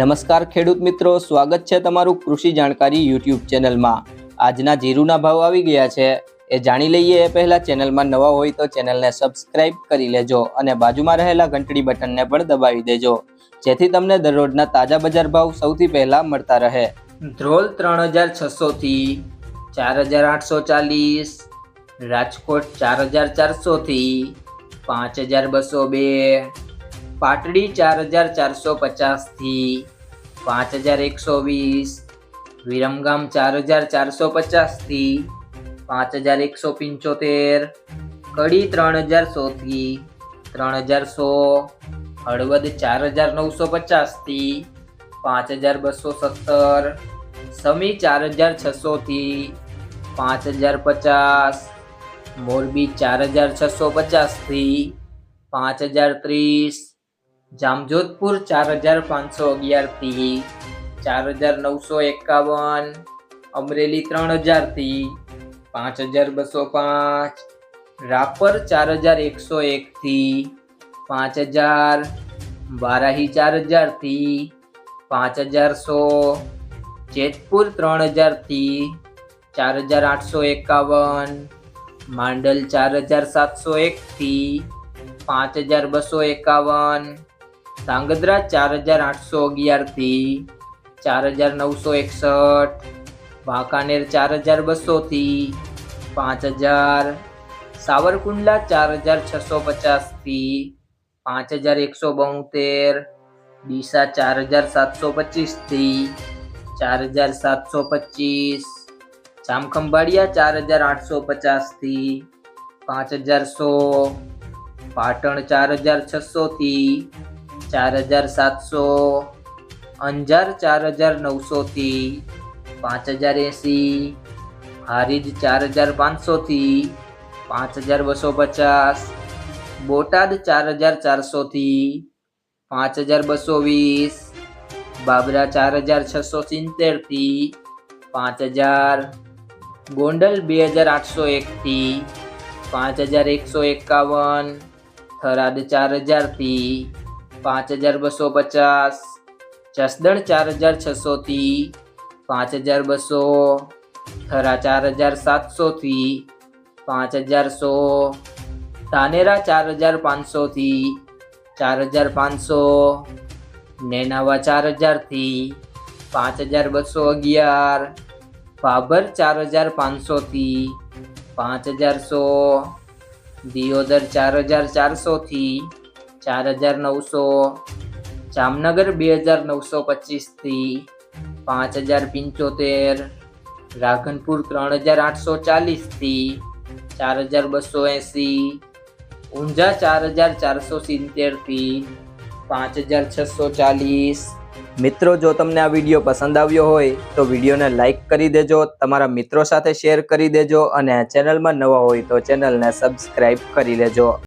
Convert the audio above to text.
નમસ્કાર ખેડૂત મિત્રો, સ્વાગત છે તમારું કૃષિ જાણકારી યુટ્યુબ ચેનલમાં. આજના જીરુના ભાવ આવી ગયા છે. એ જાણી લઈએ એ પહેલાં ચેનલમાં નવા હોય તો ચેનલને સબસ્ક્રાઇબ કરી લેજો અને બાજુમાં રહેલા ઘંટડી બટનને પણ દબાવી દેજો. જેથી તમને દરરોજના તાજા બજાર ભાવ સૌથી પહેલાં મળતા રહે. ધ્રોલ ત્રણ હજાર છસોથી ચાર હજાર આઠસો ચાલીસ, રાજકોટ ચાર હજાર ચારસોથી પાંચ હજાર બસો બે પાટડી ચાર હજાર ચારસો પચાસથી પાંચ હજાર એકસો વીસ, વિરમગામ ચાર હજાર ચારસો પચાસથી પાંચ હજાર એકસો પંચોતેર, કડી ત્રણ હજાર સોથી ત્રણ હજાર સો, હળવદ ચાર હજાર નવસો પચાસથી પાંચ હજાર બસો સત્તર, સમી ચાર હજાર છસોથી પાંચ હજાર પચાસ, મોરબી ચાર હજાર છસો પચાસથી પાંચ હજાર ત્રીસ જામજોધપુર ચાર હજાર પાંચસો અગિયારથી ચાર હજાર નવસો એકાવન, અમરેલી ત્રણ હજારથી પાંચ હજાર બસો પાંચ, રાપર ચાર હજાર એકસો એકથી પાંચ હજાર બારાહી ચાર હજારથી પાંચ હજાર સો, જેતપુર ત્રણ હજારથી ચાર હજાર આઠસો એકાવન, માંડલ ચાર હજાર સાતસો એકથી પાંચ હજાર બસો એકાવન ધાંગધ્રા ચાર હજાર આઠસો અગિયારથી ચાર હજાર નવસો એકસઠ, વાંકાનેર ચાર હજાર બસોથી પાંચ હજાર, સાવરકુંડલા ચાર હજાર છસો પચાસથી પાંચ હજાર એકસો બોતેર, ડીસા ચાર હજાર સાતસો પચીસથી ચાર હજાર સાતસો પચીસ, જામખંભાળિયા ચાર હજાર આઠસો પચાસથી પાંચ હજાર સો, પાટણ ચાર હજાર છસોથી ચાર હજાર સાતસો અંજાર, ચાર હજાર નવસોથી પાંચ હજાર એંસી, હારીજ ચાર હજાર પાંચસોથી પાંચ હજાર બસો પચાસ, બોટાદ ચાર હજાર ચારસોથી પાંચ હજાર બસો વીસ, બાબરા ચાર હજાર છસો સિત્તેરથી પાંચ હજાર, ગોંડલ બે હજાર આઠસો એકથી પાંચ હજાર એકસો એકાવન, થરાદ ચાર હજારથી પાંચ હજાર બસો પચાસ, જસદણ ચાર હજાર છસોથી, પાંચ હજાર બસો ખરા ચાર હજાર સાતસોથી, પાંચ હજાર સો, ધાનેરા ચાર હજાર પાંચસોથી, ચાર હજાર પાંચસો, નેનાવા ચાર હજારથી, પાંચ હજાર બસો અગિયાર, ભાભર ચાર હજાર પાંચસોથી, પાંચ હજાર સો, દિયોદર ચાર હજાર ચારસોથી ચાર હજાર નવસો, જામનગર બે હજાર નવસો પચીસથી પાંચ હજાર પંચોતેર, રાધનપુર ત્રણ હજાર આઠસો ચાલીસથી ચાર હજાર બસો એંસી, ઊંઝા ચાર હજાર ચારસો સિત્તેરથી પાંચ હજાર છસો ચાલીસ. મિત્રો, જો તમને આ વીડિયો પસંદ આવ્યો હોય, તો વિડીયોને લાઇક કરી દેજો, તમારા મિત્રો સાથે શેર કરી દેજો અને ચેનલમાં નવા હોય તો ચેનલને સબસ્ક્રાઈબ કરી લેજો.